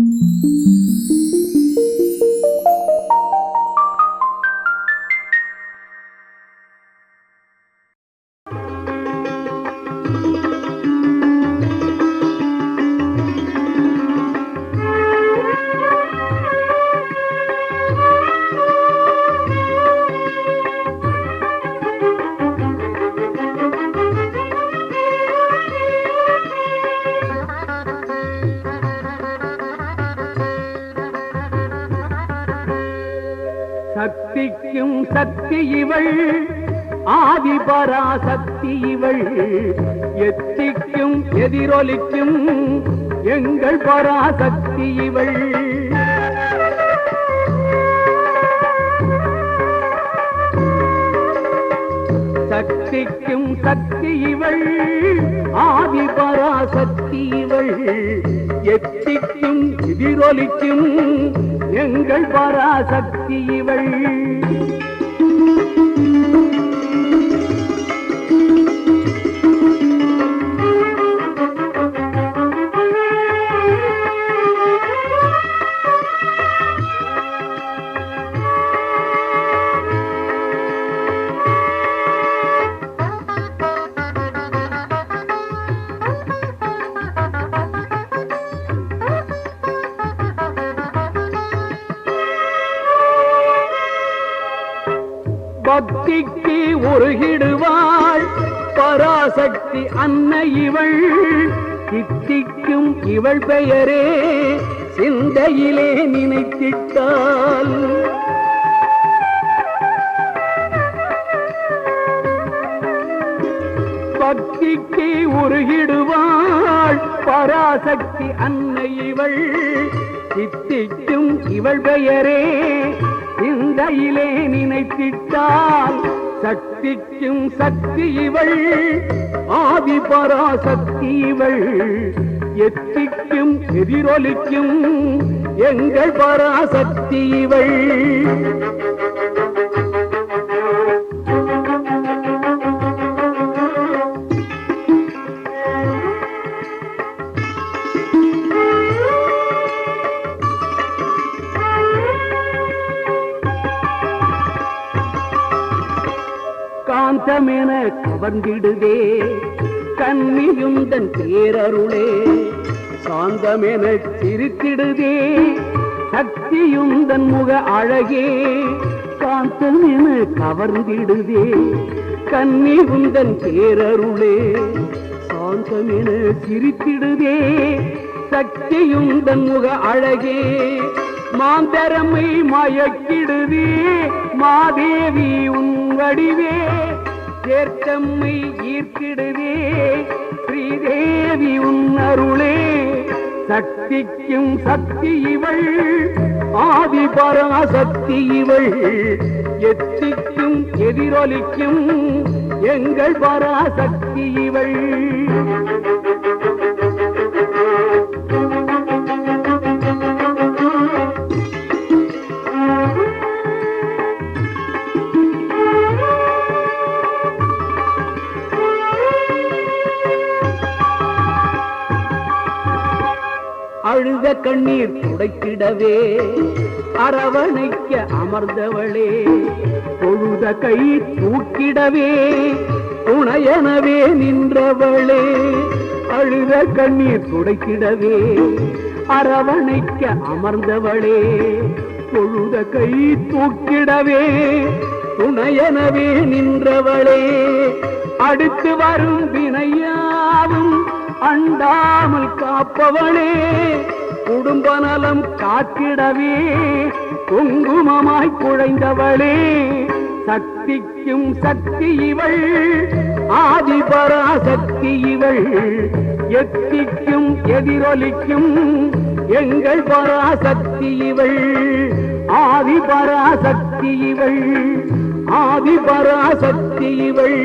Música சக்திக்கும் சக்தி இவள் ஆதிபராசக்தி இவள். எத்திக்கும் எதிரொலிக்கும் எங்கள் பராசக்தி இவள். சக்திக்கும் சக்தி இவள் ஆதி பராசக்தி இவள். எத்திக்கும் எதிரொலிக்கும் எங்கள் பராசக்தி இவள். பக்திக்கு உருகிடுவாள். பராசக்தி அன்ன இவள். தித்திக்கும் இவள் பெயரே சிந்தையிலே நினைத்திட்டாள். பக்திக்கு உருகிடுவாள். பராசக்தி அன்னை இவள். சித்திக்கும் இவள் பெயரே சிந்தையிலே நினைத்திட்டால் சக்திக்கும் சக்தி இவள் ஆதி பராசக்தி இவள் எத்திக்கும் எதிரொலிக்கும் எங்கள் பராசக்தி இவள் காந்தமென கவர்ந்திடுதே. கண்ணியுந்தன் பேரருளே காந்தமென சிரித்திடுதே. சக்தியுந்தன் முக அழகே காந்தமென கவர்ந்திடுதே. கண்ணி உந்தன் பேரருளே காந்தமென சிரித்திடுதே. சக்தியுந்தன் முக அழகே மாந்தரமை மயக்கிடுதே. மாதேவி உன் வடிவே. சேர்த்தம்மை ஈர்க்கிடுதே ஸ்ரீதேவி உன்னருளே சக்திக்கும் சக்தி இவள். ஆதி பராசக்தி இவள். எத்திக்கும் எதிரொலிக்கும் எங்கள் பராசக்தி இவள். அழுத கண்ணீர் துடைத்திடவே. அரவணைக்க அமர்ந்தவளே பொழுத கை தூக்கிடவே. துணையனவே நின்றவளே அழுத கண்ணீர் துடைத்திடவே. அரவணைக்க அமர்ந்தவளே பொழுத கை தூக்கிடவே. துணையனவே நின்றவளே அடுத்து வரும் வினையாவும் அண்டாமல் காப்பவளே குடும்ப நலம் காத்திடவே குங்குமமாய் குழைந்தவளே சக்திக்கும் சக்தி இவள் ஆதி பராசக்தி இவள் எத்திக்கும் எதிரொலிக்கும் எங்கள் பராசக்தி இவள் ஆதி பராசக்தி இவள் ஆதி பராசக்தி இவள்.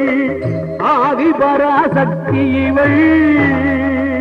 ஆதி பராசக்தி இவள்.